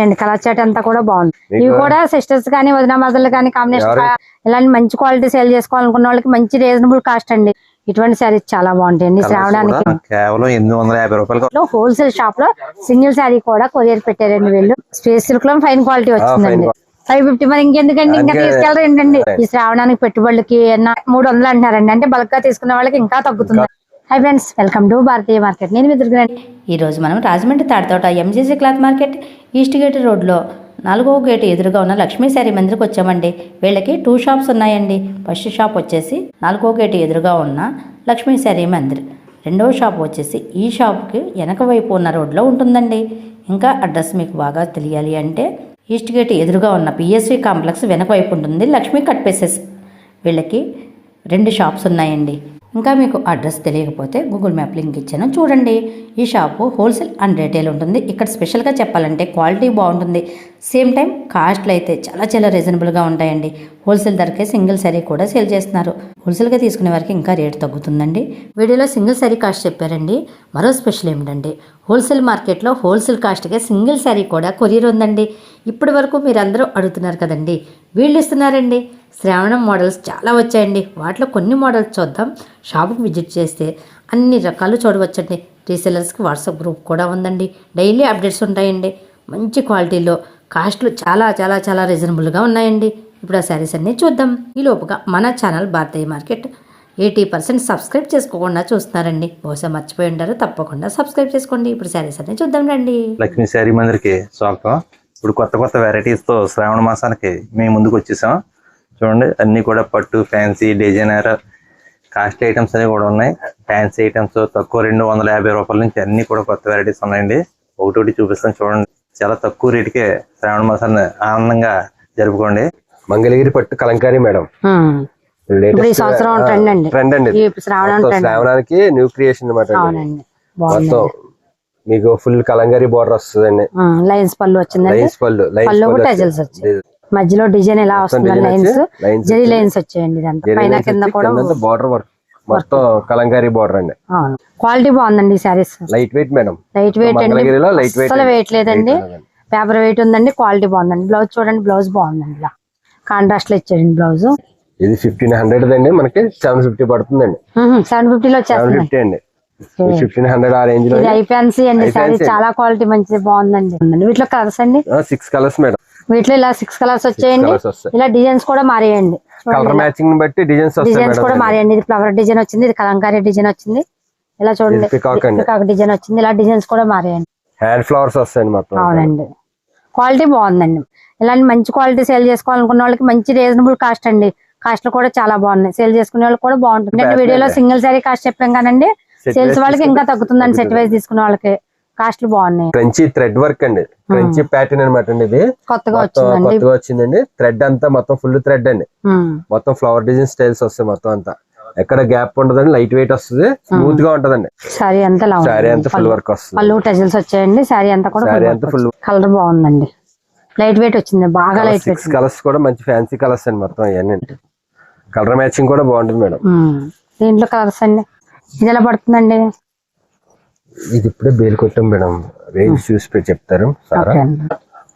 అండి colour chart అంతా కూడా బాగుంది. ఇవి కూడా సిస్టర్స్ కానీ వదిన మదర్లు కానీ కాంబినేషన్? ఇలాంటి మంచి క్వాలిటీ సేల్ చేసుకోవాలనుకున్న వాళ్ళకి మంచి రీజనబుల్ కాస్ట్ అండి. ఇటువంటి శారీస్ చాలా బాగుంటాయండి శ్రావణానికి. కూడా కేవలం ఎనిమిది వందల యాభై రూపాయలు హోల్సేల్ షాప్లో సింగిల్ శారీ కూడా కొరియర్ పెట్టారండి వీళ్ళు. స్పేస్ సిల్క్లో ఫైన్ క్వాలిటీ వచ్చిందండి. ఫైవ్ ఫిఫ్టీ మరి ఇంకెందుకండి? ఇంకా తీసుకెళ్ళరు ఏంటండి ఈ శ్రావణానికి పెట్టుబడులకి ఏమన్నా మూడు వందలు అంటున్నారండి. అంటే బల్క్గా తీసుకున్న వాళ్ళకి ఇంకా తగ్గుతుంది. Hi friends welcome to Bharatiya market నేను మీ దుర్గనండి. ఈరోజు మనం Rajahmundry Tadithota MGC cloth market east gate రోడ్లో నాలుగవ గేట్ ఎదురుగా ఉన్న లక్ష్మీ శారీ మందిరికి వచ్చామండి. వీళ్ళకి టూ షాప్స్ ఉన్నాయండి. ఫస్ట్ షాప్ వచ్చేసి నాలుగో గేట్ ఎదురుగా ఉన్న లక్ష్మీ శారీ మందిర్. రెండవ షాప్ వచ్చేసి ఈ షాప్కి వెనక వైపు ఉన్న రోడ్లో ఉంటుందండి. ఇంకా అడ్రస్ మీకు బాగా తెలియాలి అంటే ఈస్ట్ గేట్ ఎదురుగా ఉన్న పిఎస్వి కాంప్లెక్స్ వెనక వైపు ఉంటుంది లక్ష్మీ కట్పేసెస్ వీళ్ళకి రెండు షాప్స్ ఉన్నాయండి. ఇంకా మీకు అడ్రస్ తెలియకపోతే గూగుల్ మ్యాప్ లింక్ ఇచ్చాను. చూడండి. ఈ షాపు హోల్సేల్ అండ్ రీటైల్ ఉంటుంది. ఇక్కడ స్పెషల్గా చెప్పాలంటే క్వాలిటీ బాగుంటుంది. సేమ్ టైం కాస్ట్లు అయితే చాలా చాలా రీజనబుల్గా ఉంటాయండి. హోల్సేల్ ధరకే సింగిల్ శారీ కూడా సేల్ చేస్తున్నారు. హోల్సేల్గా తీసుకునే వారికి ఇంకా రేట్ తగ్గుతుందండి. వీడియోలో సింగిల్ శారీ కాస్ట్ చెప్పారండి. మరో స్పెషల్ ఏమిటండి హోల్సేల్ మార్కెట్లో హోల్సేల్ కాస్ట్కే సింగిల్ శారీ కూడా కొరియర్ ఉందండి. ఇప్పటి వరకు మీరందరూ అడుగుతున్నారు కదండి వీళ్ళు ఇస్తున్నారండి. శ్రావణం మోడల్స్ చాలా వచ్చాయండి. వాటిలో కొన్ని మోడల్స్ చూద్దాం. షాపుకి విజిట్ చేస్తే అన్ని రకాలు చూడవచ్చండి. రీసెలర్స్కి వాట్సాప్ గ్రూప్ కూడా ఉందండి. డైలీ అప్డేట్స్ ఉంటాయండి. మంచి క్వాలిటీలో కాస్ట్లు చాలా చాలా చాలా రీజనబుల్గా ఉన్నాయండి. ఇప్పుడు ఆ శారీస్ అన్నీ చూద్దాం. ఈ లోపుగా మన channel Bharatiya market eighty percent subscribe చేసుకోకుండా చూస్తున్నారండి. బహుశా మర్చిపోయి ఉంటారు. తప్పకుండా సబ్స్క్రైబ్ చేసుకోండి. ఇప్పుడు శారీస్ అన్నీ చూద్దాం రండి. లక్ష్మీ శారీ మందిరికి స్వాగతం. ఇప్పుడు కొత్త కొత్త వెరైటీస్తో శ్రావణ మాసానికి మేము ముందుకు వచ్చేసాం. చూడండి అన్ని కూడా పట్టు ఫ్యాన్సీ డిజైనర్ కాస్ట్ ఐటమ్స్ అనేవి కూడా ఉన్నాయి. ఫ్యాన్సీ ఐటమ్స్ తక్కువ రెండు వందల యాభై రూపాయల నుంచి అన్ని కూడా కొత్త వెరైటీస్ ఉన్నాయండి. ఒకటి చూపిస్తాం చూడండి. చాలా తక్కువ రేటుకే శ్రావణ మాసాన్ని ఆనందంగా జరుపుకోండి. మంగళగిరి పట్టు కలంకారీ మేడం. ట్రెండ్ అండి. ట్రెండ్ అండి ఈ శ్రావణం మొత్తం ట్రెండ్ శ్రావణానికి న్యూ క్రియేషన్ అనమాట మొత్తం మీకు ఫుల్ కలంకారీ బోర్డర్ వస్తుందండి. లైన్స్ పళ్ళు వచ్చిందండి. లైన్స్ పళ్ళు పళ్ళు కూడా. టజల్స్ వచ్చాయి. మధ్యలో డిజైన్ ఎలా వస్తుంది లైన్స్ జరీ వచ్చాయండి ఇదంతా. పైన కింద కూడా బోర్డర్ వర్క్ మొత్తం కలంకారీ బోర్డర్ అండి. క్వాలిటీ బాగుందండి ఈ sarees. Light weight madam light weight అండి. అసలు వెయిట్ లేదండి. పేపర్ వెయిట్ ఉందండి క్వాలిటీ బాగుందండి. బ్లౌజ్ చూడండి బ్లౌజ్ బాగుందండి ఇలా. కాంట్రాస్ట్లో ఇచ్చాడండి బ్లౌజ్ ఇది ఫిఫ్టీన్ హండ్రెడ్ అండి మనకి సెవెన్ ఫిఫ్టీ పడుతుందండి. సెవెన్ ఫిఫ్టీలో వచ్చేస్తుంది ఫిఫ్టీ అండి. ఫిఫ్టీన్ హండ్రెడ్ ఆ రేంజ్లో ఐఫాన్సీ అండి fancy. చాలా క్వాలిటీ మంచిది బాగుందండి. వీటిలో కలర్స్ అండి? Six colours madam. వీటిలో ఇలా సిక్స్ కలర్స్ వచ్చాయండి. ఇలా డిజైన్స్ కూడా మారాయండి. కలర్ మ్యాచింగ్ బట్టి డిజైన్స్ డిజైన్స్ కూడా మారాయండి. ఇది ఫ్లవర్ డిజైన్ వచ్చింది ఇది కలంకారీ డిజైన్ వచ్చింది. ఇలా చూడండి. పికాక్ డిజైన్ వచ్చింది. ఇలా డిజైన్స్ కూడా మారాయండి. హ్యాండ్ ఫ్లవర్స్ వస్తాయండి మొత్తం అవునండి. క్వాలిటీ బాగుందండి. ఇలాంటి మంచి క్వాలిటీ సేల్ చేసుకోవాలనుకున్న వాళ్ళకి మంచి రీజనబుల్ కాస్ట్ అండి. కాస్ట్ కూడా చాలా బాగున్నాయి. సేల్ చేసుకునే వాళ్ళకి కూడా బాగుంటుంది. వీడియోలో సింగిల్ సారీ కాస్ట్ చెప్పాం కానండి. సేల్స్ వాళ్ళకి ఇంకా తగ్గుతుందండి సెట్ వైజ్ తీసుకునే వాళ్ళకి కాస్ట్లు బాగున్నాయి. ఫ్రెంచి థ్రెడ్ వర్క్ అండి. ఫ్రెంచి ప్యాటర్న్ అనమాట అండి ఇది. కొత్తగా వచ్చిందండి. కొత్తగా వచ్చిందండి. థ్రెడ్ అంతా మొత్తం ఫుల్ థ్రెడ్ అండి. మొత్తం ఫ్లవర్ డిజైన్ స్టైల్స్ వస్తాయి మొత్తం అంతా. ఎక్కడ గ్యాప్ ఉండదండి లైట్ వెయిట్ వస్తుంది స్మూత్గా ఉంటదండి. శారీ అంతా ఉంది. అంతా ఫుల్ వర్క్ వస్తుంది. పళ్ళు టజల్స్ వచ్చాయండి శారీ అంతా కూడా శారీ అంతా ఫుల్ కలర్ బాగుందండి. లైట్ వెయిట్ వచ్చింది బాగా లైట్ వెయిట్ కలర్స్ కూడా మంచి ఫ్యాన్సీ కలర్స్ అండి మొత్తం అవన్నీ కలర్ మ్యాచింగ్ కూడా బాగుంటుంది మేడం. దీంట్లో కలర్స్ అండి. ఇది ఎలా పడుతుందండి? ఇది ఇప్పుడే బేల్ కొట్టాం మేడం. రేంజ్ చూసి చెప్తారు సారా.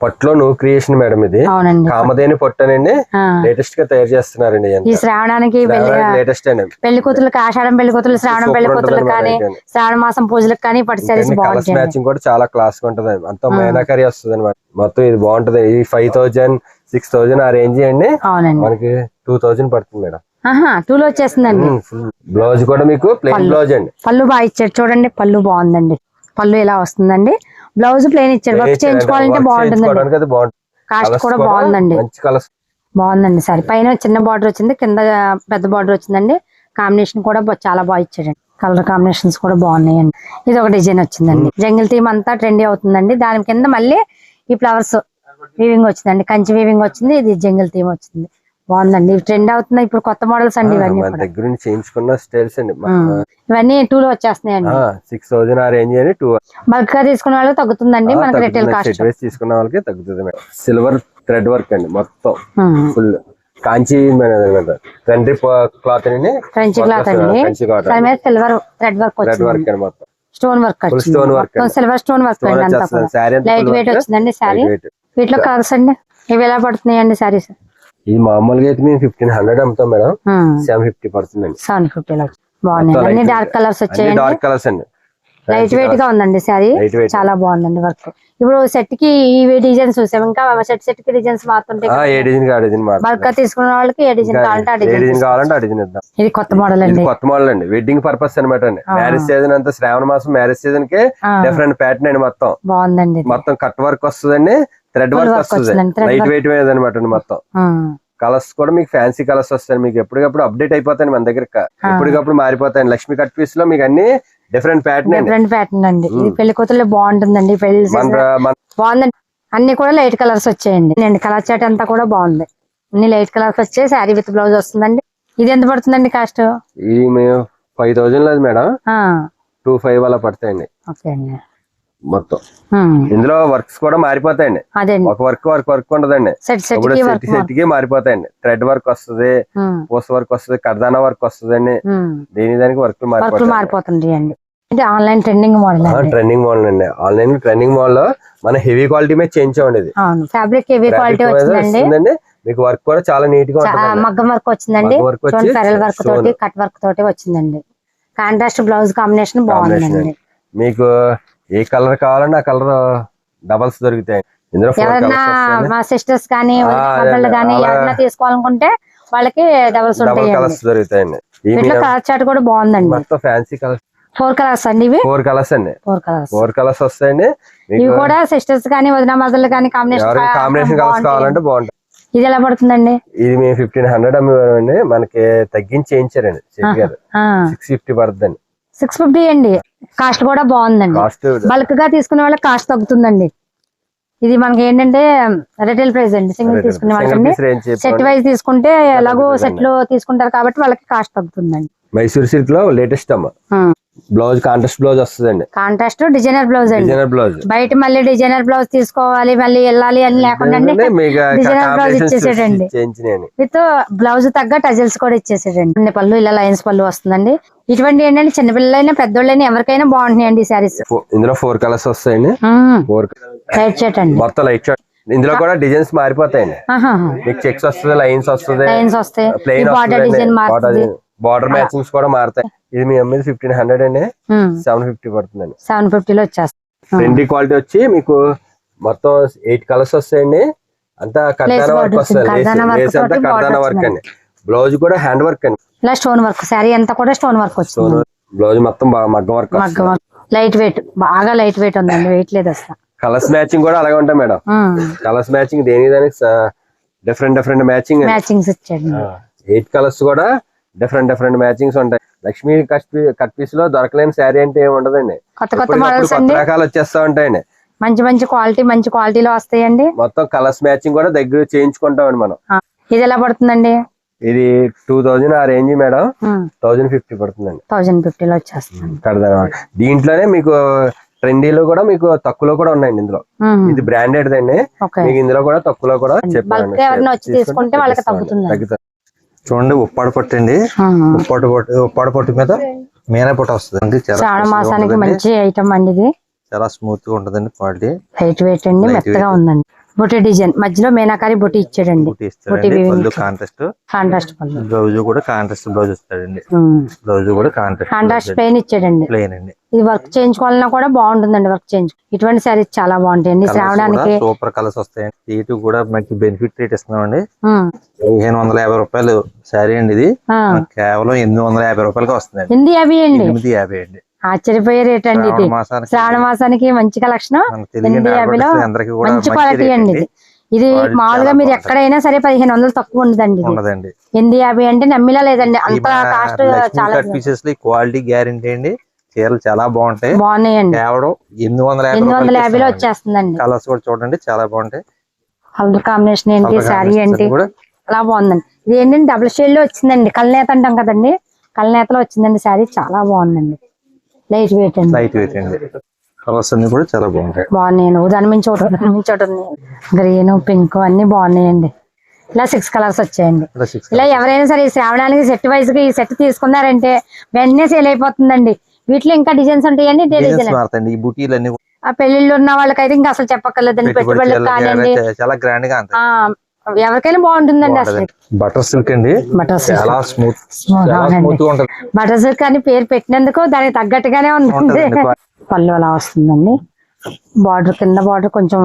పట్టులో నువ్వు క్రియేషన్ మేడం ఇది. అవునండి. కామధేని పట్టనండి ఆ. లేటెస్ట్గా తయారు చేస్తున్నారండి ఈ శ్రావణానికి లేటెస్ట్ అండి పెళ్ళి కూతురులకు ఆషాఢం పెళ్ళి కూతురు శ్రావణం పెళ్ళి కూతురులకు కానీ. శ్రావణ మాసం పూజలకు కానీ పట్టు కలర్స్ మ్యాచింగ్ కూడా చాలా క్లాస్గా ఉంటది. అంతా మైనాకరీ వస్తుంది అనమాట మొత్తం ఇది బాగుంటది. ఈ ఫైవ్ థౌజండ్ సిక్స్ థౌజండ్ ఆ రేంజ్ అండి. మనకి టూ థౌజండ్ పడుతుంది మేడం. టూలో వచ్చేస్తుందండి. బ్లౌజ్ కూడా మీకు ప్లెయిన్ బ్లౌజ్ అండి. పళ్ళు బాగా ఇచ్చాడు చూడండి పళ్ళు బాగుందండి. పళ్ళు ఇలా వస్తుందండి? బ్లౌజ్ ప్లేన్ ఇచ్చాడు వర్క్ చేయించుకోవాలంటే బాగుంటుంది. కాస్ట్ కూడా బాగుందండి. బాగుందండి సరే. పైన చిన్న బార్డర్ వచ్చింది కింద పెద్ద బార్డర్ వచ్చిందండి. కాంబినేషన్ కూడా చాలా బాగా ఇచ్చాడండి కలర్ కాంబినేషన్స్ కూడా బాగున్నాయండి. ఇది ఒక డిజైన్ వచ్చిందండి. జంగిల్ థీమ్ అంతా ట్రెండీ అవుతుందండి. దాని కింద మళ్ళీ ఈ ఫ్లవర్స్ వీవింగ్ వచ్చిందండి. కంచి వీవింగ్ వచ్చింది. ఇది జంగిల్ థీమ్ వచ్చింది. బాగుందండి. ట్రెండ్ అవుతుంది ఇప్పుడు కొత్త మోడల్స్ అండి ఇవన్నీ దగ్గర నుంచి చేయించుకున్న స్టైల్స్ అండి. ఇవన్నీ టూలో వచ్చేస్తున్నాయండి. సిక్స్ థౌజండ్ ఆ రేంజ్ అని టూ బల్క్గా తీసుకునే వాళ్ళకి తగ్గుతుందండి. మనకి రిటైల్ కాస్ట్ తీసుకున్న వాళ్ళకి తగ్గుతుంది సిల్వర్ థ్రెడ్ వర్క్ అండి మొత్తం. ఫుల్ కాంచి తండ్రి క్లాత్ అండి ఫ్రెంచ్ క్లాత్ అండి. దాని మీద silver thread work thread work అండి మొత్తం. స్టోన్ వర్క్ మొత్తం అండి. సిల్వర్ స్టోన్ వర్క్ అండి లైట్ వెయిట్. వచ్చిందండి శారీ Lightweight. వీటిలో కలర్స్ అండి. ఇవి ఎలా పడుతున్నాయండి శారీస్ ఇది మామూలుగా అయితే మేము ఫిఫ్టీన్ హండ్రెడ్ అమ్ముతాం మేడం. సెవెన్ ఫిఫ్టీ పడుతుందండి. సెవెన్ బాగున్నాయి. light dark. కలర్స్ అన్ని వచ్చాయండి? డార్క్ కలర్స్ అండి. లైట్ వెయిట్గా ఉందండి శారీ weight. చాలా బాగుందండి వర్క్ ఇప్పుడు సెట్కి ఈ డిజైన్స్ చూసాం. ఇంకా సెట్ సెట్కి డిజైన్స్ మారుతుంటాయి గా తీసుకున్న వాళ్ళకి ఏ డిజైన్ కావాలంటే ఆ డిజైన్ కావాలంటే ఆ డిజైన్ ఇద్దాం. ఇది కొత్త మోడల్ అండి. కొత్త మోడల్ అండి. వెడ్డింగ్ పర్పస్ అనమాట అండి. మ్యారేజ్ సీజన్ అంతా శ్రావణ మాసం మ్యారేజ్ సీజన్కి. డిఫరెంట్ ప్యాటర్న్ అండి మొత్తం. బాగుందండి. మొత్తం కట్ వర్క్ వస్తుందండి థ్రెడ్ వర్క్ వస్తుంది. లైట్. వెయిట్ మీద అనమాట మొత్తం. కలర్స్ కూడా మీకు ఫ్యాన్సీ కలర్స్ వస్తాయి. మీకు ఎప్పటికప్పుడు అప్డేట్ అయిపోతాయి మన దగ్గర ఎప్పటికప్పుడు మారిపోతాయి లక్ష్మి కట్ పీస్లో మీకు అన్ని డిఫరెంట్ ప్యాటర్న్ డిఫరెంట్ ప్యాటర్న్ అండి. ఇది పెళ్ళి కూతురు బాగుంటుందండి. పెళ్ళి బాగుందండి. అన్ని కూడా లైట్ కలర్స్ వచ్చాయండి. అండి కలర్ చాట్ అంతా కూడా బాగుంది. అన్ని లైట్ కలర్స్ వచ్చాయి. శారీ విత్ బ్లౌజ్ వస్తుందండి. ఇది ఎంత పడుతుందండి కాస్ట్ మేము ఫైవ్ థౌజండ్ లేదు మేడం. టూ ఫైవ్ అలా పడతాయండి. ఓకే అండి. మొత్తం. ఇందులో వర్క్స్ కూడా మారిపోతాయండి. ఒక వర్క్ వర్క్ వర్క్ ఉండదండి. ఇప్పుడు సెట్ సెట్కి మారిపోతాయండి. థ్రెడ్ వర్క్ వస్తుంది పూస వర్క్ వస్తుంది కర్దానా వర్క్ వస్తుందండి. దేని దానికి వర్క్ ఇది ఆన్లైన్ ట్రెండింగ్ మోడల్ అండి. ట్రెండింగ్ మోడల్ అండి. ఆన్లైన్ ట్రెండింగ్ మోడల్లో మన హెవీ క్వాలిటీ మీద చేయించామండి ఇది ఫ్యాబ్రిక్ హెవీ క్వాలిటీ వచ్చిందండి. మీకు వర్క్ కూడా చాలా నీట్గా మగ్గం వర్క్ వచ్చిందండి. ఫెరల్ వర్క్. తోటి కట్ వర్క్ తోటి వచ్చిందండి. కాంట్రాస్ట్ బ్లౌజ్ కాంబినేషన్ బాగుందండి. మీకు ఏ కలర్ కావాలంటే ఆ కలర్ డబల్స్ దొరుకుతాయి. ఇందులో ఎవరన్నా మా సిస్టర్స్ కానీ ఆ, అదే. కానీ అలా- ఎవరన్నా తీసుకోవాలనుకుంటే వాళ్ళకి డబల్స్ డబల్ ఉంటాయండి. కలర్స్ దొరుకుతాయండి. ఈ వీటిలో మీ- కలర్ చాట్ కూడా బాగుందండి. మొత్తం ఫ్యాన్సీ కలర్స్ ఫోర్ కలర్స్ అండి ఇవి? ఫోర్ కలర్స్ అండి. ఫోర్ కలర్స్ ఫోర్ కలర్స్ వస్తాయండి. ఇవి మీకు కూడా సిస్టర్స్ కానీ వదిన మదర్లు కానీ కాంబినేషన్ కలర్స్ కావాలంటే బాగుంటుంది ఇది ఎలా పడుతుందండి? ఇది మేము ఫిఫ్టీన్ హండ్రెడ్ అమ్మివ్వండి మనకి తగ్గించి చేయించారండి. సిక్స్ ఫిఫ్టీ పడుతుందండి. సిక్స్ ఫిఫ్టీ అండి. కాస్ట్ కూడా బాగుందండి. బల్క్గా తీసుకునే వాళ్ళకి కాస్ట్ తగ్గుతుందండి. ఇది మనకి ఏంటంటే రిటైల్ ప్రైస్ అండి. సింగిల్ తీసుకునే వాళ్ళకండి. రేంజ్ సెట్ వైజ్ తీసుకుంటే ఎలాగో సెట్లో తీసుకుంటారు కాబట్టి వాళ్ళకి కాస్ట్ తగ్గుతుందండి. మైసూర్ సిల్క్లో లేటెస్ట్ అమ్మ. బ్లౌజ్ కాంట్రాస్ట్ బ్లౌజ్ వస్తుందండి. Contrast designer blouse designer blouse. బయట మళ్ళీ డిజైనర్ బ్లౌజ్ తీసుకోవాలి మళ్ళీ వెళ్ళాలి అని లేకుండా డిజైనర్ బ్లౌజ్ ఇచ్చేసాడండి చేయించినాయండి. విత్ బ్లౌజ్ తగ్గ టజల్స్ కూడా ఇచ్చేసాడండి అన్ని పళ్ళు ఇలా లైన్స్ పళ్ళు వస్తుందండి. ఇటువంటి ఏంటంటే చిన్నపిల్లలైనా పెద్దోళ్ళైనా ఎవరికైనా బాగుంటున్నాయండి ఈ ఫో- ఇందులో ఫోర్ కలర్స్ వస్తాయండి. ఫోర్ రైట్ షర్ట్ అండి. మొత్తం లైట్ షార్ట్. ఇందులో కూడా డిజైన్స్ మారిపోతాయండి. మీకు చెక్స్ వస్తుంది లైన్స్ వస్తుంది లైన్స్ వస్తాయి. ప్లెయిన్ బార్డర్ డిజైన్ మారుతుంది. బార్డర్ మ్యాచింగ్స్ కూడా మారుతాయి. ఇది మీ అమ్మేది ఫిఫ్టీన్ హండ్రెడ్ అండి. సెవెన్ ఫిఫ్టీ పడుతుందండి. సెవెన్ ఫిఫ్టీలో వచ్చేస్తాయి ట్రెండీ క్వాలిటీ వచ్చి మీకు మొత్తం ఎయిట్ కలర్స్ వస్తాయండి. అంతా కర్దానా వర్క్ వస్తుంది. కర్దానా వర్క్ అండి. బ్లౌజ్ కూడా హ్యాండ్ వర్క్ అండి. ఇలా స్టోన్ వర్క్ శారీ అంతా కూడా స్టోన్ వర్క్ వచ్చింది బ్లౌజ్ మొత్తం బాగా మగ్గం వర్క్ మగ్గం వర్క్ లైట్ వెయిట్ బాగా లైట్ వెయిట్ ఉందండి. వెయిట్ లేదు అసలు. కలర్స్ మ్యాచింగ్ కూడా అలాగే ఉంటాయి మేడం. కలర్స్ మ్యాచింగ్ దేని దానికి డిఫరెంట్ డిఫరెంట్ మ్యాచింగ్ మ్యాచింగ్స్ ఇచ్చాడు. ఎయిట్ కలర్స్ కూడా డిఫరెంట్ డిఫరెంట్ మ్యాచింగ్స్ ఉంటాయి. లక్ష్మీ కట్ కట్ పీస్లో దొరకలేని శారీ అంటే ఏమి ఉండదండి కొత్త కొత్త మోడల్స్ రకాలు వచ్చేస్తా ఉంటాయండి. మంచి మంచి క్వాలిటీ మంచి క్వాలిటీలో వస్తాయండి. మొత్తం కలర్స్ మ్యాచింగ్ కూడా దగ్గర చేయించుకుంటామండి మనం. ఇది ఎలా పడుతుందండి? ఇది టూ థౌజండ్ ఆ రేంజ్ మేడం. థౌజండ్ ఫిఫ్టీ పడుతుందండి. థౌజండ్ ఫిఫ్టీలో వచ్చేస్తుంది. కడదాం దీంట్లోనే మీకు ట్రెండీలో కూడా మీకు తక్కువలో కూడా ఉన్నాయండి ఇందులో. ఇది బ్రాండెడ్ అండి మీకు ఇందులో కూడా తక్కువలో కూడా తగ్గుతుంది తగ్గుతుంది చూడండి ఉప్పాడ పట్టు అండి ఉప్పాడ పట్టు ఉప్పాడ పట్టు మీద మీనా పట్టు వస్తుంది శ్రావణ మాసానికి. మంచి ఐటమ్ అండి ఇది. చాలా స్మూత్గా ఉంటుందండి క్వాలిటీ. లైట్ వెయిట్ అండి మెత్తగా. ఉందండి. బొట్టి డిజైన్. మధ్యలో మీనాకారి బొట్టి ఇచ్చాడండి. కాంట్రాస్ట్. బ్లౌజ్ కూడా కాంట్రాస్ట్ బ్లౌజ్ ఇస్తాడండి బ్లౌజ్ కూడా కాంట్రాస్ట్ కాంట్రాస్ట్ పెయిన్ ఇచ్చాడండి. ప్లెయిన్ అండి. ఇది వర్క్ చేయించుకోవాలన్నా కూడా బాగుంటుందండి వర్క్ చేయించు. ఇటువంటి శారీస్ చాలా బాగుంటాయండి. శ్రావణానికి సూపర్ కలర్స్ వస్తాయండి. సీటు కూడా మనకి బెనిఫిట్ రేట్ ఇస్తున్నామండి. పదిహేను వందల యాభై రూపాయలు శారీ అండి ఇది. కేవలం ఎనిమిది వందల యాభై రూపాయలకి వస్తుందండి ఎనిమిది యాభై అండి. ఎనిమిది యాభై అండి. ఆశ్చర్యపోయే రేట్ అండి ఇది శ్రావణ మాసానికి మంచి కలెక్షన్ ఎనిమిది యాభైలో మంచి క్వాలిటీ అండి. ఇది ఇది మామూలుగా మీరు. ఎక్కడైనా సరే పదిహేను వందలు తక్కువ ఉండదండి ఎనిమిది యాభై అంటే నమ్మిలా లేదండి. అంత కాస్ట్ చాలా పీసెస్ క్వాలిటీ గ్యారంటీ అండి. చీరలు చాలా బాగుంటాయి. బాగున్నాయండి. కేవలం ఎనిమిది వందల ఎనిమిది వందల యాభైలో యాభై వచ్చేస్తుందండి. కలర్స్ కూడా చూడండి చాలా బాగుంటాయి. కలర్ కాంబినేషన్ ఏంటి? శారీ ఏంటి? చాలా బాగుందండి. ఇది ఏంటంటే డబుల్ షేడ్లో వచ్చిందండి. కల్నేత అంటాం కదండి. కల్నేతలో వచ్చిందండి శారీ. చాలా బాగుందండి. లైట్ వెయిట్ అండి. లైట్ వెయిట్ అండి. కలర్స్ అన్ని కూడా చాలా బాగుంటాయి. బాగున్నాయి దాని మించి ఒకటి మించి ఒకటి గ్రీన్ పింక్ అన్ని బాగున్నాయండి. ఇలా సిక్స్ కలర్స్ వచ్చాయండి. ఇలా ఎవరైనా సరే ఈ శ్రావణానికి సెట్ వైజ్గా ఈ సెట్ తీసుకున్నారంటే వెంటనే సేల్ అయిపోతుందండి. వీటిలో ఇంకా డిజైన్స్ ఉంటాయండి ఈ బుటీలు అన్ని ఆ పెళ్ళిళ్ళు ఉన్న వాళ్ళకైతే ఇంకా అసలు చెప్పక్కర్లేదండి పెట్టుబడి పెట్టుబడులకు కానివ్వండి. చాలా- గ్రాండ్గా ఎవరికైనా బాగుంటుందండి అసలు. బటర్ సిల్క్ అండి. Butter silk smooth. స్మూత్గా ఉంటది. బటర్ సిల్క్ అని పేరు పెట్టినందుకు దానికి తగ్గట్టుగానే ఉంటుంది. పళ్ళు అలా వస్తుందండి. బార్డర్ కింద బార్డర్ కొంచెం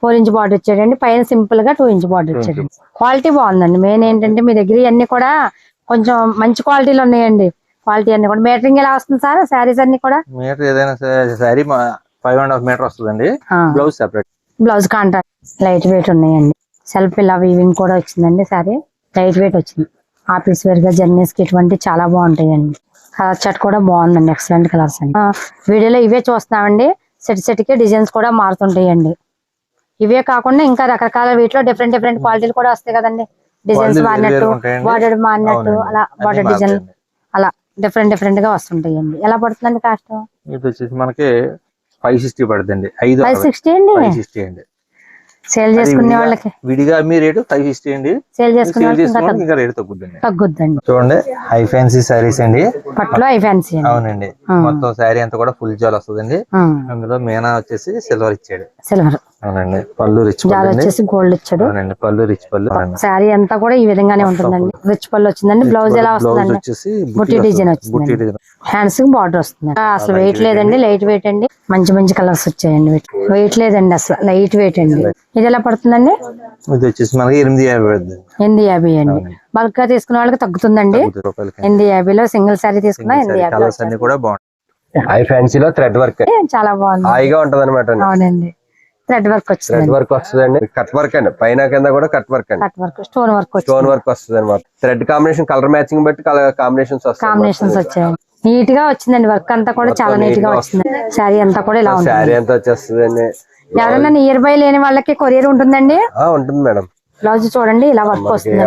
ఫోర్ ఇంచ్ బార్డర్ ఇచ్చాడండి. పైన సింపుల్గా టూ ఇంచ్ బార్డర్ ఇచ్చాడు. క్వాలిటీ బాగుందండి. మెయిన్ ఏంటంటే మీ దగ్గర అన్ని కూడా కొంచెం మంచి క్వాలిటీలో ఉన్నాయండి. క్వాలిటీ అన్ని కూడా. మీటరింగ్ ఎలా వస్తుంది సార్? శారీస్ అన్ని కూడా? మీటర్ ఏదైనా sari five and half metre వస్తుందండి. Blouse separate blouse contrast. Light weight ఉన్నాయండి. సెల్ఫ్ ఇలా వీవింగ్ కూడా వచ్చిందండి సారీ. లైట్ వెయిట్ వచ్చింది. ఆఫీస్ వేర్గా జర్నీస్కి ఇటువంటి చాలా బాగుంటాయండి. కలర్ చాట్ కూడా బాగుందండి. ఎక్సలెంట్ కలర్స్ అండి. వీడియోలో ఇవే చూస్తున్నామండి. సెట్ సెట్కి డిజైన్స్ కూడా మారుతుంటాయండి. ఇవే కాకుండా ఇంకా రకరకాల వీటిలో డిఫరెంట్ డిఫరెంట్ క్వాలిటీలు కూడా వస్తాయి కదండి. డిజైన్స్ మారినట్టు వేరుగా. బార్డర్ మారినట్టు. అలా బార్డర్ డిజైన్. అలా డిఫరెంట్ డిఫరెంట్గా వస్తుంటాయండి. ఎలా పడుతుందండి కాస్ట్ ఇది వచ్చేసి మనకి ఫైవ్ సిక్స్టీ పడుతుంది ఐదు ఫైవ్ సిక్స్టీ అండి. సేల్ చేసుకునే వాళ్ళకి. విడిగా మీ రేటు అండి. సేల్ చేసుకునే వాళ్ళకి ఇంకా రేటు తగ్గుద్దండి. తగ్గుద్దండి. చూడండి హై ఫ్యాన్సీ శారీస్ అండి. పట్లో అవి ఫ్యాన్సీ అవునండి. మొత్తం శారీ అంతా కూడా ఫుల్ జాల్ వస్తుందండి. అందులో మీనా వచ్చేసి సిల్వర్ ఇచ్చాడు. సిల్వర్ అవునండి. పళ్ళు రిచ్ జాల్ వచ్చేసి గోల్డ్ ఇచ్చాడు. అవునండి. పళ్ళు రిచ్ పళ్ళు. శారీ అంతా కూడా ఈ విధంగానే ఉంటుందండి. రిచ్ పళ్ళు వచ్చిందండి. బ్లౌజ్ ఎలా వస్తుందండి? వచ్చేసి బుట్టి డిజైన్ డిజైన్. హ్యాండ్స్కి బార్డర్ వస్తుంది అసలు వెయిట్ లేదండి. లైట్ వెయిట్ అండి. మంచి మంచి కలర్స్ వచ్చాయండి వెయిట్ లేదండి అసలు లైట్ వెయిట్ అండి. ఇది ఎలా పడుతుందండి? ఇది వచ్చేసి మనకి ఎనిమిది యాభై ఎనిమిది యాభై అండి. బల్క్గా తీసుకునే వాళ్ళకి తగ్గుతుందండి. ఎనిమిది యాభైలో సింగిల్ శారీ తీసుకున్నా ఎనిమిది యాభై అన్ని కూడా బాగుంటాయి. హై ఫ్యాన్సీలో థ్రెడ్ వర్క్ చాలా బాగుంది. హాయిగా ఉంటది అనమాట అవునండి. థ్రెడ్ వర్క్ థ్రెడ్ వచ్చింది వర్క్ వస్తుందండి. కట్ వర్క్ అండి. పైన కింద కూడా కట్ వర్క్ అండి. Cut work stone work stone work వస్తుంది అనమాట థ్రెడ్ కాంబినేషన్ కలర్ మ్యాచింగ్ బట్టి కలర్ కాంబినేషన్స్ వస్తాయి కాంబినేషన్స్ వచ్చాయి నీట్గా వచ్చిందండి వర్క్ అంతా కూడా చాలా నీట్గా వచ్చింది. శారీ అంతా కూడా ఇలా ఉంది శారీ వచ్చేస్తుందండి. ఎవరైనా నియర్ బై లేని వాళ్ళకి కొరియర్ ఉంటుందండి? ఉంటుంది మేడం. బ్లౌజ్ చూడండి ఇలా వర్క్ వస్తుంది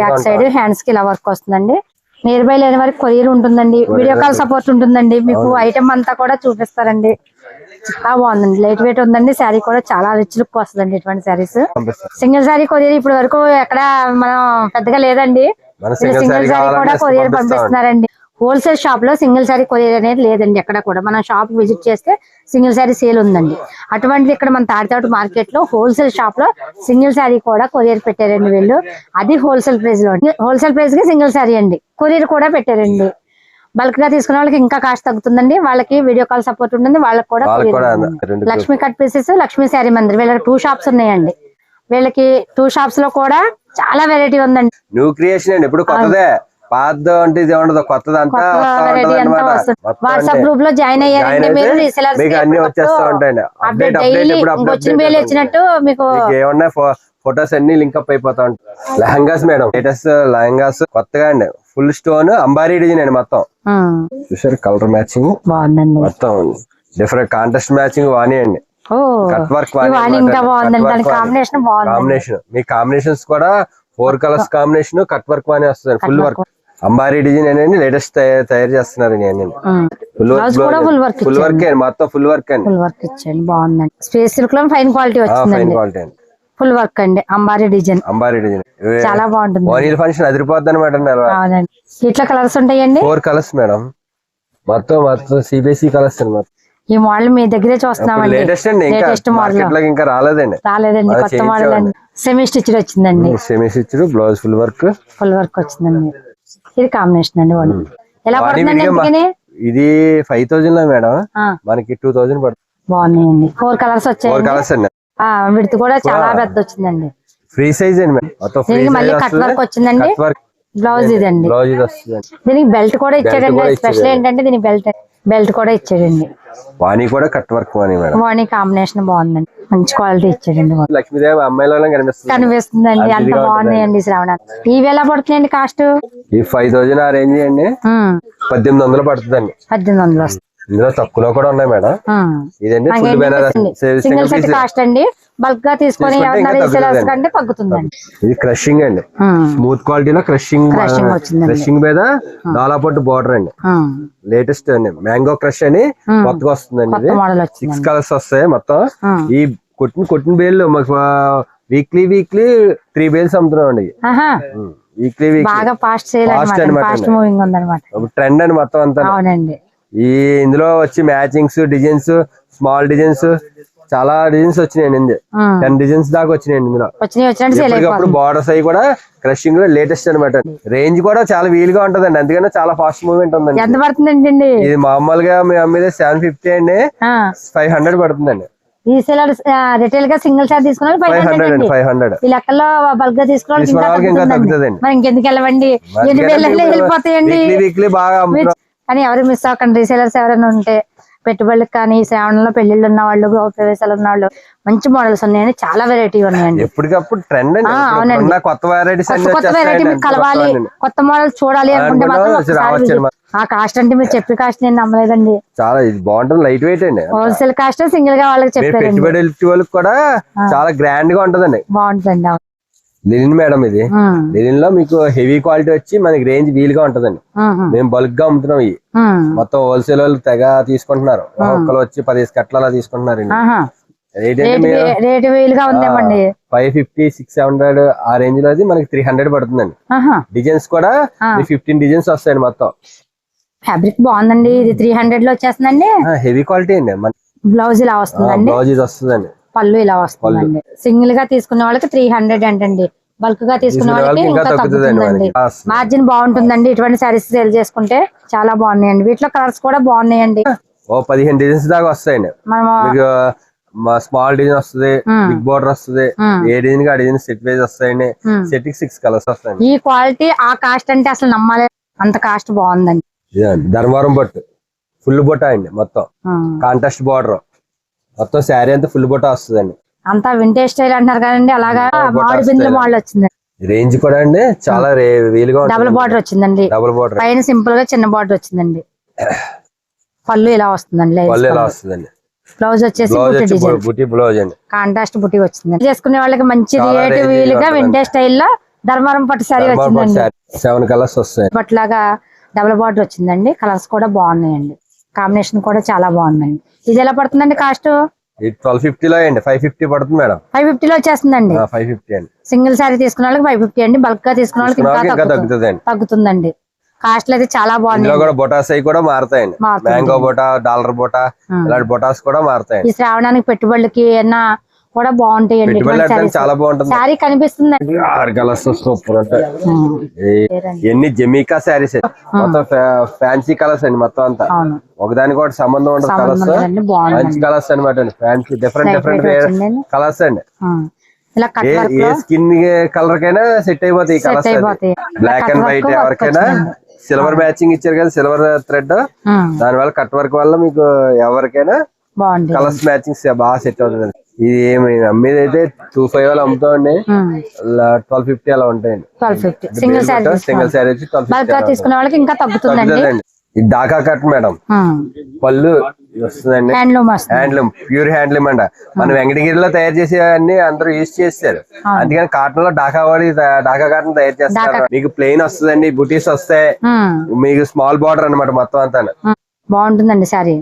బ్యాక్ సైడ్ హ్యాండ్స్కి ఇలా వర్క్ వస్తుందండి. నియర్ బై లేని వారికి కొరియర్ ఉంటుందండి. వీడియో కాల్ సపోర్ట్ ఉంటుందండి. మీకు ఐటమ్ అంతా కూడా చూపిస్తారండి. చాలా బాగుందండి. లైట్ వెయిట్ ఉందండి. శారీ కూడా చాలా రిచ్ లుక్ వస్తుందండి ఇటువంటి శారీస్ సింగిల్ శారీ కొరియర్ ఇప్పటి వరకు ఎక్కడ మనం పెద్దగా లేదండి. సింగిల్ శారీ కూడా కొరియర్. పంపిస్తున్నారండి. హోల్సేల్ షాప్లో సింగిల్ శారీ కొరియర్ అనేది లేదండి ఎక్కడ కూడా. మనం షాప్ విజిట్ చేస్తే సింగిల్ శారీ సేల్ ఉందండి. అటువంటిది ఇక్కడ మన తాడితాడు మార్కెట్లో హోల్సేల్ షాప్లో సింగిల్ శారీ కూడా కొరియర్ పెట్టారండి వీళ్ళు. అది హోల్సేల్ ప్రైస్లో హోల్సేల్ ప్రైస్కి సింగిల్ శారీ అండి. కొరియర్ కూడా పెట్టారండి. బల్క్గా తీసుకునే వాళ్ళకి ఇంకా కాస్ట్ తగ్గుతుందండి. వాళ్ళకి వీడియో కాల్ సపోర్ట్ ఉంటుంది. వాళ్ళకి కూడా లక్ష్మీ కట్ పీసెస్ లక్ష్మీ శారీ మందిర్. వీళ్ళకి టూ షాప్స్ ఉన్నాయండి. వీళ్ళకి టూ షాప్స్లో కూడా చాలా వెరైటీ ఉందండి. న్యూ క్రియేషన్ అండి. ఇప్పుడు కొత్తదే. పాత అంటే ఇది ఉండదు కొత్తదంతా కొత్త వస్తా వెరైటీ ఉంటది అంతా వాట్సాప్ గ్రూప్లో జాయిన్ అయ్యారంటే మీరు అన్ని వచ్చేస్తా ఉంటాయండి. అప్డేట్ అప్డేట్ ఇప్పుడు వచ్చిన మీకు ఏమన్నా ఫొటోస్ అన్ని లింక్ అప్ అయిపోతా ఉంటాయి. లెహంగాస్ మేడం. లేటెస్ట్ లెహంగాస్ కొత్తగా అండి. ఫుల్ స్టోన్ అంబారీ డిజైన్ అండి మొత్తం. చూసారు కలర్ మ్యాచింగ్ మొత్తం. డిఫరెంట్ కాంటెస్ట్ మ్యాచింగ్ వాణి అండి. కట్ వర్క్ కాంబినేషన్ కాంబినేషన్ మీ కాంబినేషన్స్ కూడా four colours combination cut work వాణి వస్తుంది ఫుల్ వర్క్ అంబారీ డిజైన్ అనేది లేటెస్ట్ తయారు చేస్తున్నారు నేను ఫుల్ వర్క్ ఫుల్ వర్క్ అండి మొత్తం ఫుల్ వర్క్ అండి. ఫుల్ వర్క్ ఇచ్చేయండి బాగుందండి. స్పేస్ సిల్క్లో ఫైన్ క్వాలిటీ ఫైన్ వచ్చిందండి. క్వాలిటీ అండి. ఫుల్ వర్క్ అండి. అంబారీ డిజైన్. అంబారీ డిజైన్. చాలా బాగుంటుంది. ఓనీల్ ఫంక్షన్ అదిరిపోద్ది అనమాట అవునండి. ఇట్లా కలర్స్ ఉంటాయండి? Four colours madam. మొత్తం మొత్తం సిబిఎస్ఈ కలర్స్ అండి మొత్తం. ఈ మోడల్ మీ దగ్గరే చూస్తున్నామండి. లేటెస్ట్ అండి ఇంకా లేటెస్ట్ మోడల్ ఇంకా రాలేదండి. రాలేదండి కొత్త మోడల్ అండి. సెమీ స్టిచ్డ్ వచ్చిందండి. Semi stitched blouse full work full work వచ్చిందండి. ఇది కాంబినేషన్ అండి వాడి ఎలా పడుతుందండి ఇది ఫైవ్ థౌజండ్లో మేడం. మనకి టూ థౌజండ్ పడుతుంది. బాగున్నాయండి. ఫోర్ కలర్స్ ఫోర్ వచ్చాయండి కలర్స్ అండి. విడత్ కూడా చాలా పెద్ద వచ్చిందండి. ఫ్రీ సైజ్ అండి దీనికి మళ్ళీ కట్ వర్క్ వచ్చిందండి. బ్లౌజ్ ఇదండి. బ్లౌజ్ ఇది వస్తుంది. దీనికి బెల్ట్ కూడా ఇచ్చాడండి స్పెషల్ ఏంటంటే దీనికి బెల్ట్ బెల్ట్ కూడా ఇచ్చాడండి. వాణి కూడా కట్ వర్క్ వాణి మేడం. వాణి కాంబినేషన్ బాగుందండి. మంచి క్వాలిటీ ఇచ్చాడండి. లక్ష్మీదేవి అమ్మాయిలో కనిపిస్తుంది. కనిపిస్తుందండి. అంత బాగున్నాయండి శ్రావణ. ఇవి ఎలా పడుతున్నాయండి కాస్ట్? ఈ ఫైవ్ థౌజండ్ ఆ రేంజ్ అండి పద్దెనిమిది వందలు పడుతుందండి. పద్దెనిమిది వందలు వస్తుంది. ఇందులో తక్కువలో కూడా ఉన్నాయి మేడం. ఇదండి ఏం బెనారస్? సింగిల్ సెట్ కాస్ట్ అండి. బల్క్గా తీసుకొని తగ్గుతుందండి. ఇది క్రషింగ్ అండి. స్మూత్ క్వాలిటీలో క్రషింగ్. క్రషింగ్ మీద డాలా పట్టు బార్డర్ అండి. లేటెస్ట్ అండి. మ్యాంగో క్రష్ అని కొత్తగా వస్తుందండి ఇది. సిక్స్ కలర్స్ వస్తాయి మొత్తం. ఈ కొట్టిన కొట్టిన బేళ్ళు మాకు వీక్లీ వీక్లీ త్రీ బేల్స్ అమ్ముతున్నాం అండి వీక్లీ వీక్లీ బాగా ఫాస్ట్ సేల్ అనమాట అండి. ట్రెండ్ అని మొత్తం అంతా. అవునండి. ఈ ఇందులో వచ్చి మ్యాచింగ్స్ డిజైన్స్ స్మాల్ డిజైన్స్ చాలా డిజైన్స్ వచ్చినాయండి. టెన్ డిజైన్స్ దాకా వచ్చినాయండి ఇందులో. ఎప్పటికప్పుడు బార్డర్స్ అవి కూడా క్రషింగ్లో లేటెస్ట్ అనమాట రేంజ్ కూడా చాలా వీలుగా ఉంటదండి. అందుకనే చాలా ఫాస్ట్ మూవ్మెంట్ ఉందండి. ఎంత పడుతుందండి ఇది మామూలుగా మీ అమ్మేది సెవెన్ ఫిఫ్టీ అండి. ఫైవ్ హండ్రెడ్ పడుతుందండి. రీసేలర్ రిటైల్గా సింగిల్ చార్జ్ తీసుకున్నారు ఫైవ్ హండ్రెడ్ ఫైవ్ హండ్రెడ్ ఈ లెక్కల్లో బల్క్గా. మరి ఇంకెందుకు వెళ్ళవండి? ఎన్ని వేలు వెళ్ళిపోతాయండి వీక్లీ బాగా. కానీ ఎవరు మిస్ అవ్వకండి. రీసేలర్స్ ఎవరైనా ఉంటే పెట్టుబడులకు కానీ శ్రావణంలో పెళ్ళిళ్ళు ఉన్న వాళ్ళు గృహ ప్రవేశాలు ఉన్న వాళ్ళు మంచి మోడల్స్ ఉన్నాయండి. చాలా వెరైటీ ఉన్నాయండి. ఎప్పటికప్పుడు ట్రెండ్ అవునండి. కొత్త వెరైటీస్ వెరైటీ మీకు కలవాలి కొత్త అన్ని. కొత్త మోడల్ చూడాలి అనుకుంటే మాత్రం ఆ కాస్ట్ అంటే మీరు చెప్పే కాస్ట్ నేను నమ్మలేదండి. చాలా ఇది బాగుంటుంది లైట్ వెయిట్ అండి. హోల్సేల్ కాస్ట్ సింగిల్గా వాళ్ళకి పెట్టుబడి వాళ్ళకి కూడా చాలా గ్రాండ్గా ఉంటదండి. బాగుంటుందండి అవును. లినిన్ మేడం ఇది. లినిన్లో మీకు హెవీ క్వాలిటీ వచ్చి మనకి రేంజ్ వీలుగా ఉంటదండి. మేము బల్క్గా అమ్ముతున్నాం ఇవి. మొత్తం హోల్సేల్ వాళ్ళు తెగ తీసుకుంటున్నారు. ఒక్కొక్కరు వచ్చి పదిహేను కట్ల అలా తీసుకుంటున్నారు ఫైవ్ ఫిఫ్టీ సిక్స్ హండ్రెడ్ ఆ రేంజ్లో మనకి త్రీ హండ్రెడ్ పడుతుందండి. డిజైన్స్ కూడా ఫిఫ్టీన్ డిజైన్స్ వస్తాయండి మొత్తం. ఫ్యాబ్రిక్ బాగుందండి. ఇది త్రీ హండ్రెడ్లో వచ్చేస్తుందండి. హెవీ క్వాలిటీ అండి. బ్లౌజ్ ఇలా వస్తుందండి. బ్లౌజ్ వస్తుందండి. పళ్ళు ఇలా వస్తుందండి. సింగిల్గా తీసుకునే వాళ్ళకి త్రీ హండ్రెడ్ అంటండి. బల్క్గా తీసుకునే తీసుకునే వాళ్ళకి ఇంకా తగ్గుతుందండి. మార్జిన్ బాగుంటుందండి. ఇటువంటి సారీస్ సేల్ చేసుకుంటే చాలా బాగున్నాయండి. వీటిలో కలర్స్ కూడా బాగున్నాయండి. ఓ పదిహేను డిజైన్స్ దాకా వస్తాయండి. స్మాల్ డిజైన్ వస్తుంది. బిగ్ బోర్డర్ వస్తుంది. ఏ డిజైన్ ఆ డిజైన్ సెట్ వైజ్ వస్తాయండి. సెట్కి సిక్స్ కలర్స్ వస్తాయండి. ఈ క్వాలిటీ ఆ కాస్ట్ అంటే అసలు నమ్మాలి. అంత కాస్ట్ బాగుందండి. ధర్మవరం బొట్టు. ఫుల్ బొట్ట అండి మొత్తం. ఉమ్. కాంట్రాస్ట్ బార్డర్ మొత్తం శారీ అంతా ఫుల్ బొట్ట వస్తుందండి. అంతా వింటేజ్ స్టైల్ అంటారు కదండి అలాగా మామిడి బిందుల. మోడల్ వచ్చింది రేంజ్ కూడా అండి చాలా రే- వీలుగా డబుల్ బార్డర్ వచ్చిందండి. డబుల్ బార్డర్ పైన సింపుల్గా చిన్న బార్డర్ వచ్చిందండి. పళ్ళు ఇలా వస్తుందండి పళ్ళు ఎలా వస్తుందండి. బ్లౌజ్ వచ్చేసి బ్లౌజ్ బుట్టి అండి. కాంట్రాస్ట్ బుట్టి వచ్చింది. చేసుకునే వాళ్ళకి మంచి రేటు వీలుగా. వింటేజ్ స్టైల్లో ధర్మవరం పట్టు సారీ వచ్చిందండి. సెవెన్ కలర్స్ వస్తాయి. పట్లాగా డబుల్ బార్డర్ వచ్చిందండి. కలర్స్ కూడా బాగున్నాయండి. కాంబినేషన్ కూడా చాలా బాగుందండి. ఇది ఎలా పడుతుందండి కాస్ట్? ట్వెల్వ్ ఫిఫ్టీలో అండి ఫైవ్ ఫిఫ్టీ పడుతుంది మేడం. ఫైవ్ ఫిఫ్టీలో వచ్చేస్తుందండి. ఫైవ్ ఫిఫ్టీ అండి. సింగిల్ సారీ తీసుకున్న వాళ్ళకి ఫైవ్ ఫిఫ్టీ అండి. బల్క్గా తీసుకున్న వాళ్ళకి తీసుకున్న ఇంకా వాళ్ళకి ఇంకా తగ్గుతుంది. తగ్గుతుంది అండి తగ్గుతుందండి. కాస్ట్లు అయితే చాలా బాగున్నాయి. కూడా బొటాస్ అవి కూడా మారుతాయండి. మారుతాయి. Mango buta dollar buta. ఇలాంటి బొటాస్ కూడా మారుతాయండి. ఈ శ్రావణానికి పెట్టుబడులకి ఏమన్నా కూడా sarees. చాలా బాగుంటుంది. శారీ కనిపిస్తుందండి. ఆరు కలర్స్ సూపర్ ఉంటాయి. ఎన్ని జమీకా శారీస్ మొత్తం ఫ్యాన్సీ కలర్స్ అండి మొత్తం అంతా. ఒకదానికి ఒకటి సంబంధం ఉండదు కలర్స్. మంచి కలర్స్ అనమాట అండి. Fancy different different. కలర్స్ అండి. ఏ స్కిన్ కలర్ కైనా సెట్ అయిపోతాయి కలర్స్ బ్లాక్ అండ్ వైట్ ఎవరికైనా. సిల్వర్ మ్యాచింగ్ ఇచ్చారు కదా సిల్వర్ థ్రెడ్. దాని వల్ల కట్ వర్క్ వల్ల మీకు ఎవరికైనా కలర్స్ మ్యాచింగ్ బాగా సెట్ అవుతుంది ఇది ఏమి అమ్మేది అయితే టూ ఫైవ్ వాళ్ళు అమ్ముతామండి ట్వెల్వ్ ఫిఫ్టీ అలా ఉంటాయండి. Twelve fifty single sari single sari వచ్చి బల్క్గా తీసుకునే వాళ్ళకి ఇంకా తగ్గుతుందండి. ఇది డాకా కట్ మేడం. పళ్ళు వస్తుందండి. హ్యాండ్లూమ్ హ్యాండ్లూమ్ ప్యూర్ హ్యాండ్లూమ్ అంట. మనం వెంకటగిరిలో తయారు చేసే అన్ని అందరూ యూజ్ చేస్తారు. అందుకని కాటన్లో డాకా వాడి డాకా కాటన్ తయారు చేస్తారు. మీకు ప్లెయిన్ వస్తుందండి బుటీస్ వస్తాయి. మీకు స్మాల్ బార్డర్ అన్నమాట మొత్తం అంతా. బాగుంటుందండి శారీ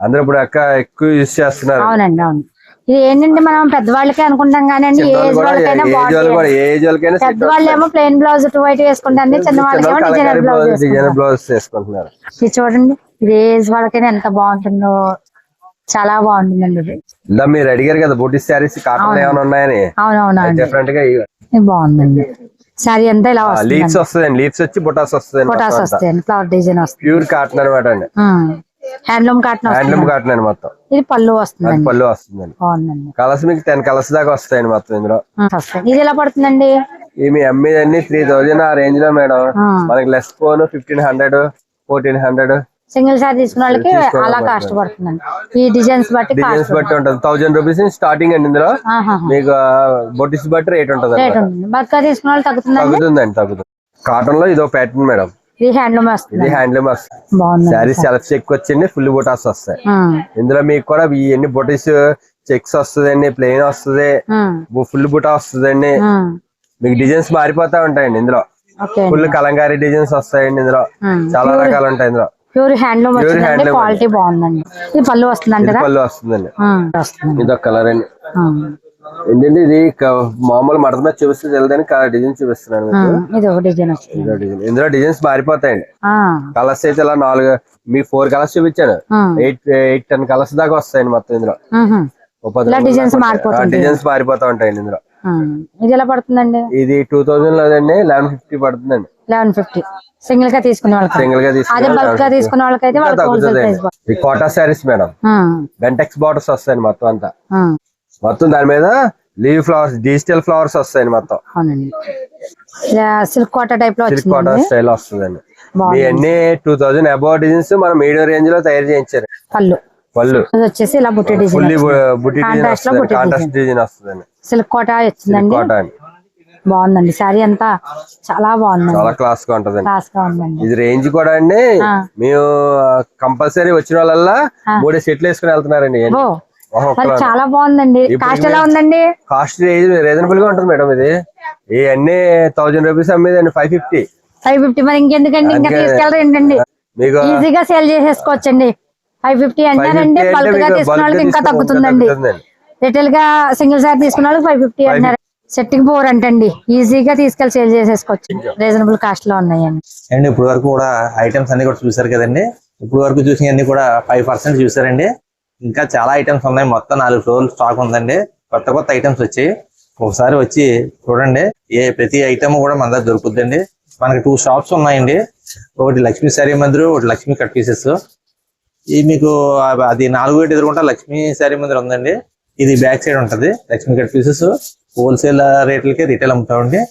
అందరూ ఇప్పుడు అక్క ఎక్కువ యూజ్ చేస్తున్నారు. అవునండి అవును. ఇది ఏంటంటే మనం పెద్దవాళ్ళకే అనుకుంటాం కానీ అండి ఏజ్ వాళ్ళకైనా పెద్దవాళ్ళు ఏమో ప్లెయిన్ బ్లౌజ్ టూ వైట్ వేసుకుంటారు చిన్న వాళ్ళకేమో డిజైనర్ బ్లౌజ్ బ్లౌజ్ చేసుకుంటున్నారు ఇది చూడండి ఇది ఏజ్ వాళ్ళకైనా ఎంత బాగుంటుందో చాలా బాగుంటుందండి ఇది. ఇలా మీరు అడిగారు కదా బూటీస్ శారీస్ కాటన్ ఏమైనా ఉన్నాయని. డిఫరెంట్గా బాగుందండి. శారీ అంతా ఇలా లీవ్స్ వస్తుంది లీవ్స్ వచ్చి బుటాస్ వస్తుంది ఫొటాస్ వస్తాయండి ఫ్లవర్ డిజైన్ వస్తుంది. ప్యూర్ కాటన్ అనమాట అండి. హ్యాండ్లూమ్ కాటన్ హ్యాండ్లూమ్ వస్తుంది కాటన్ అండి మొత్తం. ఇది పళ్ళు అది వస్తుందండి పళ్ళు వస్తుందండి. బాగుందండి. కలర్స్ మీకు టెన్ కలర్స్ దాకా వస్తాయండి మొత్తం ఇందులో. వస్తుంది ఇది ఎలా పడుతుందండి? ఈ మీ అమ్మేది అన్ని త్రీ థౌజండ్ ఆ రేంజ్లో మేడం. మనకి less phone fifteen hundred fourteen hundred single sari తీసుకున్న వాళ్ళకి అలా పడుతుంది. కాస్ట్ పడుతుందండి. ఈ డిజైన్స్ బట్టి డిజైన్స్ బట్టి ఉంటుంది. థౌజండ్ రూపీస్ స్టార్టింగ్ అండి ఇందులో. మీకు బొటిస్ బట్టి రేట్ ఉంటుంది రేట్ ఉంటుంది. తీసుకున్న వాళ్ళు తగ్గుతుందండి? తగ్గుతుందండి తగ్గుతుంది. కాటన్లో ఇదో ప్యాటర్న్ మేడం. ఇది హ్యాండ్లూమ్ ఇది వస్తుంది. హ్యాండ్లూమ్ బాగుంది శారీస్ సెలెక్ట్ చెక్ వచ్చండి ఫుల్ బొటాస్ వస్తాయి. ఇందులో మీకు కూడా ఇవన్నీ బొటీస్ చెక్స్ వస్తుందండి ప్లెయిన్ వస్తుంది ఫుల్ బుటా వస్తుందండి. మీకు డిజైన్స్ మారిపోతా ఉంటాయండి ఇందులో. ఫుల్ కలంకారీ డిజైన్స్ వస్తాయండి ఇందులో. చాలా రకాలు ఉంటాయి ఇందులో. ప్యూర్ హ్యాండ్లూమ్ క్వాలిటీ బాగుందండి. ఇది పళ్ళు వస్తుంది అంటారా పళ్ళు వస్తుందండి. వస్తుంది. ఇది ఒక కలర్ అండి. ఏంటంటే ఇది మామూలు మడత మీద చూపిస్తే తెలియదని డిజైన్ చూపిస్తున్నాను ఇది ఒక డిజైన్ ఇందులో డిజైన్. ఇందులో డిజైన్స్ మారిపోతాయండి. కలర్స్ అయితే ఇలా నాలుగు మీకు ఫోర్ కలర్స్ చూపించాను. ఎయిట్ ఎయిట్ టెన్ కలర్స్ దాకా వస్తాయండి మొత్తం ఇందులో. డిజైన్స్ మారిపోతా ఉంటాయండి ఇందులో. ఇది ఎలా పడుతుందండి? ఇది టూ థౌజండ్ లోదండి లెవెన్ ఫిఫ్టీ పడుతుందండి. లెవెన్ ఫిఫ్టీ సింగిల్గా తీసుకునే వాళ్ళకి? సింగిల్గా అదే తీసుకుంటే బల్క్గా తీసుకునే వాళ్ళకైతే వాళ్ళకి ఈ Kota sarees madam Bentex borders వస్తాయండి మొత్తం అంతా. మొత్తం దాని మీద లీవ్ ఫ్లవర్స్ డిజిటల్ ఫ్లవర్స్ వస్తాయండి మొత్తం. సిల్క్ కోట టైప్లో సిల్క్ కోటా స్టైల్ వస్తుందండి. మీ అన్ని టూ థౌజండ్ అబౌవ్ డిజైన్స్ మనం మీడియం రేంజ్లో తయారు చేయించారు. పళ్ళు. పళ్ళు. వచ్చేసి ఇలా బుట్టి డిజైన్ బుట్టి డిజైన్ వస్తుంది కాంట్రాస్ట్ డిజైన్. వస్తుందండి. సిల్క్ కోట వచ్చిందండి. కోటా అండి. బాగుందండి. శారీ అంతా చాలా చాలా క్లాస్గా ఉంటదండి. క్లాస్గా ఉందండి. ఇది రేంజ్ కూడా అండి. మేము కంపల్సరీ వచ్చిన వాళ్ళల్లా మూడే సెట్లు వేసుకుని వెళ్తున్నారండి చాలా బాగుందండి. కాస్ట్ ఎలా ఉందండి? కాస్ట్ రీజనబుల్గా ఉంటుంది మేడం ఇది. ఈ అన్ని థౌజండ్ రూపీస్ అమ్మేదండి ఫైవ్ ఫిఫ్టీ ఫైవ్ ఫిఫ్టీ మరి ఇంకెందుకండి? ఇంకా తీసుకెళ్ళరు ఏంటండి? మీకు ఈజీగా సేల్ చేసేసుకోవచ్చండి. ఫైవ్ ఫిఫ్టీ అన్నారండి 550 అంటే బల్క్గా తీసుకున్న వాళ్ళకి ఇంకా తగ్గుతుందండి. రిటైల్గా సింగిల్ సార్ తీసుకున్న వాళ్ళకి ఫైవ్ ఫిఫ్టీ అన్నారు. సెట్కి ఫోర్ అంటండి. ఈజీగా తీసుకెళ్ళి సేల్ చేసేసుకోవచ్చు. రీజనబుల్ కాస్ట్లో ఉన్నాయండి. అండ్ ఇప్పుడు వరకు కూడా ఐటమ్స్ అన్ని కూడా చూసారు కదండి. ఇప్పుడు వరకు చూసిన అన్ని కూడా ఫైవ్ పర్సెంట్ చూసారండి ఇంకా చాలా ఐటమ్స్ ఉన్నాయి. మొత్తం నాలుగు ఫ్లోర్లు స్టాక్ ఉందండి. కొత్త కొత్త ఐటమ్స్ వచ్చాయి. ఒకసారి వచ్చి చూడండి. ఏ ప్రతి ఐటమ్ కూడా మన దగ్గర దొరుకుతుందండి. మనకి టూ షాప్స్ ఉన్నాయండి. ఒకటి లక్ష్మీ శారీ మందిర్ ఒకటి లక్ష్మీ కట్ పీసెస్. ఇది మీకు అది నాలుగు గేట్ ఎదురుకుంటా లక్ష్మీ శారీ మందిర్ ఉందండి. ఇది బ్యాక్ సైడ్ ఉంటుంది. Lakshmi cut pieces. హోల్సేల్ రేట్లకి రిటైల్ అమ్ముతామండి.